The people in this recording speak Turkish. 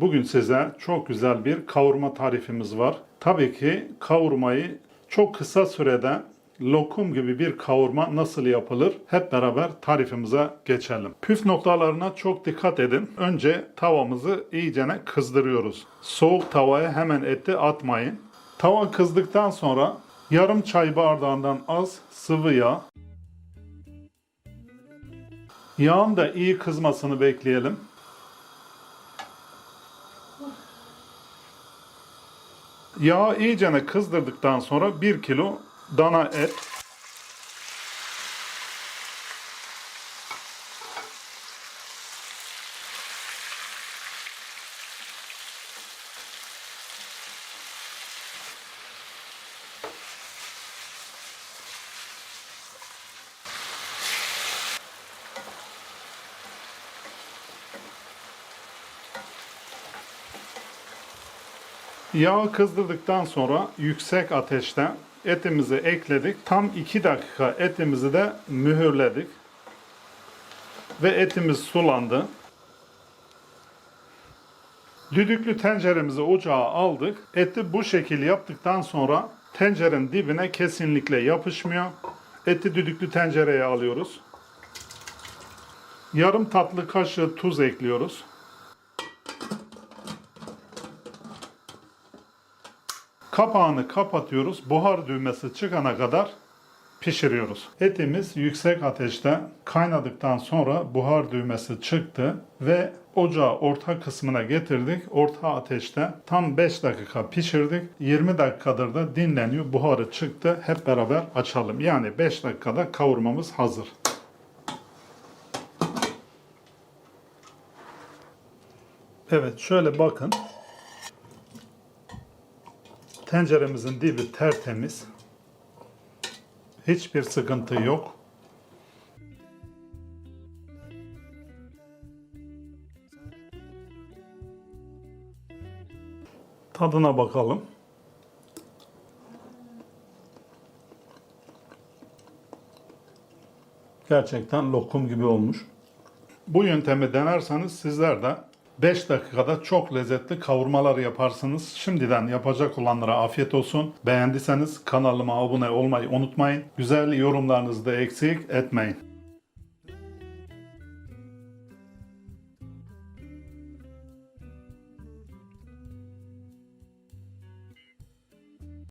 Bugün size çok güzel bir kavurma tarifimiz var. Tabii ki kavurmayı çok kısa sürede lokum gibi bir kavurma nasıl yapılır? Hep beraber tarifimize geçelim. Püf noktalarına çok dikkat edin. Önce tavamızı iyicene kızdırıyoruz. Soğuk tavaya hemen eti atmayın. Tava kızdıktan sonra yarım çay bardağından az sıvı yağ. Yağın da iyi kızmasını bekleyelim. Yağı iyicene kızdırdıktan sonra 1 kilo dana et. Yağı kızdırdıktan sonra yüksek ateşte etimizi ekledik. Tam 2 dakika etimizi de mühürledik. Ve etimiz sulandı. Düdüklü tenceremizi ocağa aldık. Eti bu şekil yaptıktan sonra tencerenin dibine kesinlikle yapışmıyor. Eti düdüklü tencereye alıyoruz. Yarım tatlı kaşığı tuz ekliyoruz. Kapağını kapatıyoruz. Buhar düğmesi çıkana kadar pişiriyoruz. Etimiz yüksek ateşte kaynadıktan sonra buhar düğmesi çıktı ve ocağı orta kısmına getirdik. Orta ateşte tam 5 dakika pişirdik. 20 dakikadır da dinleniyor. Buharı çıktı. Hep beraber açalım. Yani 5 dakikada kavurmamız hazır. Evet şöyle bakın. Tenceremizin dibi tertemiz. Hiçbir sıkıntı yok. Tadına bakalım. Gerçekten lokum gibi olmuş. Bu yöntemi denerseniz sizler de 5 dakikada çok lezzetli kavurmalar yaparsınız. Şimdiden yapacak olanlara afiyet olsun. Beğendiyseniz kanalıma abone olmayı unutmayın. Güzel yorumlarınızı da eksik etmeyin.